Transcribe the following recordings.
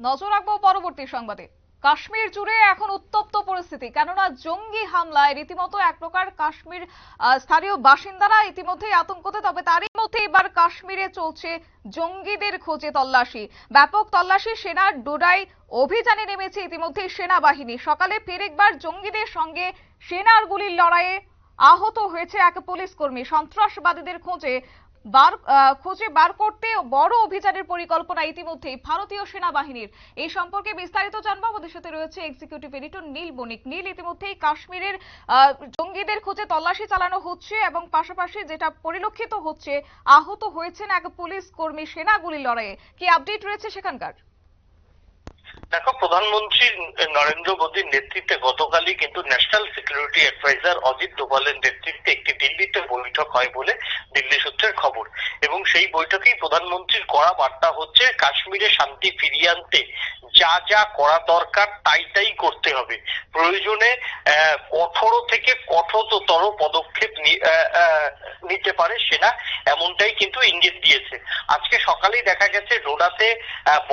নজর রাখব পরবর্তী সংবাদে। কাশ্মীর জুড়ে এখন উত্তপ্ত পরিস্থিতি, কেননা জঙ্গি হামলায় রীতিমতো এক প্রকার কাশ্মীর স্থানীয় বাসিন্দারা ইতিমধ্যেই আতঙ্কতে, তবে তারই মধ্যে এবার কাশ্মীরে চলছে জঙ্গিদের খোঁজে তল্লাশি। ব্যাপক তল্লাশি সেনার ডোডাই অভিযানে নেমেছে ইতিমধ্যে সেনাবাহিনী। সকালে ফের একবার জঙ্গিদের সঙ্গে সেনার গুলির লড়াইয়ে আহত হয়েছে এক পুলিশ কর্মী। সন্ত্রাসবাদীদের খোঁজে বার খুঁজে বার করতে বড় অভিযানের পরিকল্পনা ইতিমধ্যেই ভারতীয় সেনাবাহিনীর। এই সম্পর্কে বিস্তারিত জানব। আমাদের সাথে রয়েছে এক্সিকিউটিভ এডিটর নীল বণিক। নীল, ইতিমধ্যেই কাশ্মীরের জঙ্গিদের খোঁজে তল্লাশি চালানো হচ্ছে এবং পাশাপাশি যেটা পরিলক্ষিত হচ্ছে, আহত হয়েছেন এক পুলিশ কর্মী সেনা গুলির লড়াইয়ে। কি আপডেট রয়েছে সেখানকার? দেখো, প্রধানমন্ত্রী নরেন্দ্র মোদীর নেতৃত্বে গতকালই কিন্তু ন্যাশনাল সিকিউরিটি অ্যাডভাইজার অজিত ডোভালের নেতৃত্বে একটি দিল্লিতে বৈঠক হয় বলে দিল্লি সূত্রের খবর। এবং সেই বৈঠকেই প্রধানমন্ত্রীর কড়া বার্তা হচ্ছে, কাশ্মীরে শান্তি ফিরিয়ে আনতে যা যা করা দরকার তাই তাই করতে হবে। প্রয়োজনে কঠোর থেকে কঠোরতর পদক্ষেপ নিতে পারে সেনা, এমনটাই কিন্তু ইঙ্গিত দিয়েছে। আজকে সকালেই দেখা গেছে ডোডাতে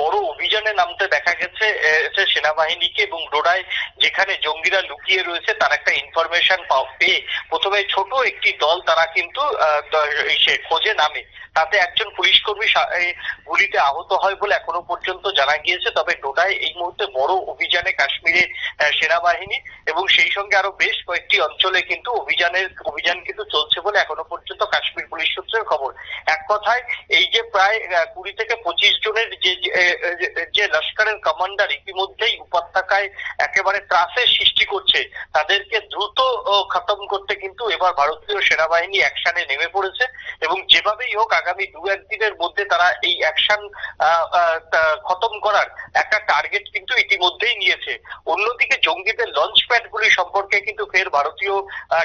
বড় অভিযানে নামতে দেখা গেছে সেনাবাহিনীকে এবং ডোডায় যেখানে জঙ্গিরা লুকিয়ে রয়েছে, তার একটা ইনফরমেশন পেয়ে। প্রথমে ছোট একটি দল তারা কিন্তু খোঁজে নামে। তাতে একজন পুলিশ কর্মী গুলিতে আহত হয় বলে এখনও পর্যন্ত জানা গিয়েছে। তবে ডোডায় এই মুহূর্তে বড় অভিযানে কাশ্মীরে সেনাবাহিনী এবং সেই সঙ্গে আরও বেশ কয়েকটি অঞ্চলে কিন্তু অভিযানের, অভিযান কিন্তু চলছে বলে এখনও পর্যন্ত কাশ্মীর পুলিশ সূত্রের খবর। এক কথায়, এই যে প্রায় কুড়ি থেকে পঁচিশ জনের যে- যে লস্করের কমান্ডার ইতিমধ্যেই উপত্যকায় একেবারে ত্রাসের সৃষ্টি করছে, তাদেরকে দ্রুত খতম করতে কিন্তু এবার ভারতীয় সেনাবাহিনী অ্যাকশনে নেমে পড়েছে এবং যেভাবেই হোক আগামী দু একদিনের মধ্যে তারা এই অ্যাকশন খতম করার একটা টার্গেট কিন্তু ইতিমধ্যেই নিয়েছে। অন্যদিকে জঙ্গিদের লঞ্চ প্যাড গুলি সম্পর্কে কিন্তু ফের ভারতীয়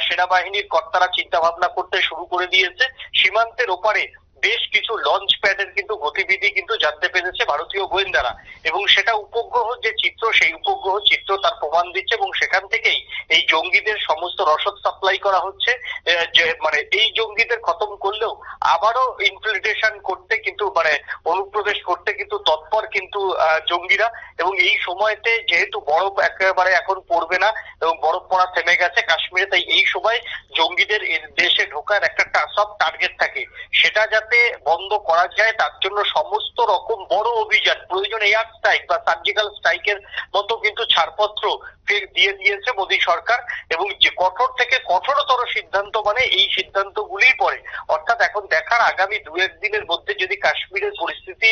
সেনাবাহিনীর কর্তারা চিন্তা ভাবনা করতে শুরু করে দিয়েছে। সীমান্তের ওপারে বেশ কিছু লঞ্চ প্যাডের কিন্তু গতিবিধি কিন্তু জানতে পেরেছে ভারতীয় গোয়েন্দারা। এবং সেটা উপগ্রহ যে চিত্র, সেই উপগ্রহ চিত্র তার প্রমাণ দিচ্ছে এবং সেখান থেকেই এই জঙ্গিদের সমস্ত রসদ সাপ্লাই করা হচ্ছে। মানে এই জঙ্গিদের খতম করলেও আবারও ইনফিল্ট্রেশন করতে কিন্তু মানে অনুপ্রবেশ করতে কিন্তু তৎপর কিন্তু জঙ্গিরা। এবং এই সময়তে যেহেতু বরফ একেবারে এখন পড়বে না এবং বরফ পড়া থেমে গেছে কাশ্মীরে, তাই এই সময় জঙ্গিদের দেশে ঢোকার একটা সব টার্গেট থাকে। সেটা যাতে বন্ধ করা যায়, তার জন্য সমস্ত রকম বড় অভিযান, প্রয়োজন এয়ার স্ট্রাইক বা সার্জিক্যাল স্ট্রাইকের মতো কিন্তু ছাড়পত্র ফের দিয়ে দিয়েছে মোদী সরকার এবং যে কঠোর থেকে কঠোরতর সিদ্ধান্ত মানে এই সিদ্ধান্তগুলিই পড়ে। অর্থাৎ এখন দেখার আগামী দু একদিনের মধ্যে যদি কাশ্মীরের পরিস্থিতি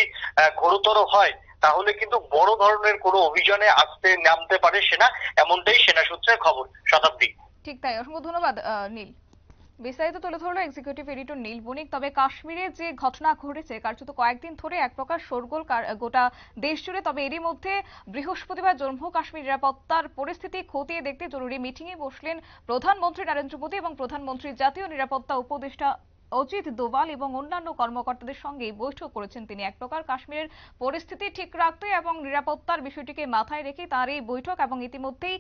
ঘোরতর হয়, তাহলে কিন্তু বড় ধরনের কোনো অভিযানে আসতে, নামতে পারে সেনা, এমনটাই সেনা সূত্রের খবর। শতাব্দী। ঠিক তাই, অসংখ্য ধন্যবাদ নীল। বিস্তারিত তুলে ধরলো এক্সিকিউটিভ এডিটর নীল বণিক। তবে কাশ্মীরে যে ঘটনা ঘটেছে, কার্যত কয়েকদিন ধরে এক প্রকার শোরগোল গোটা দেশ জুড়ে। তবে এরই মধ্যে বৃহস্পতিবার জম্মু কাশ্মীর নিরাপত্তার পরিস্থিতি খতিয়ে দেখতে জরুরি মিটিংয়ে বসলেন প্রধানমন্ত্রী নরেন্দ্র মোদী এবং প্রধানমন্ত্রীর জাতীয় নিরাপত্তা উপদেষ্টা অজিত দোভাল এবং অন্যান্য কর্মকর্তাদের সঙ্গে বৈঠক করেছেন তিনি। এক প্রকার কাশ্মীরের পরিস্থিতি ঠিক রাখতে এবং নিরাপত্তার বিষয়টিকে মাথায় রেখে তার এই বৈঠক এবং ইতিমধ্যেই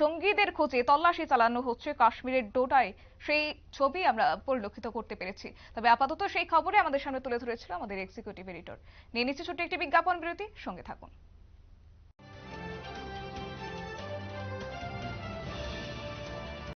জঙ্গিদের খোঁজে তল্লাশি চালানো হচ্ছে কাশ্মীরের ডোটায়। সেই ছবি আমরা পরিলক্ষিত করতে পেরেছি। তবে আপাতত সেই খবরে আমাদের সামনে তুলে ধরেছিল আমাদের এক্সিকিউটিভ এডিটর নিয়ে নিচ্ছে ছোট্ট একটি বিজ্ঞাপন বিরতি। সঙ্গে থাকুন।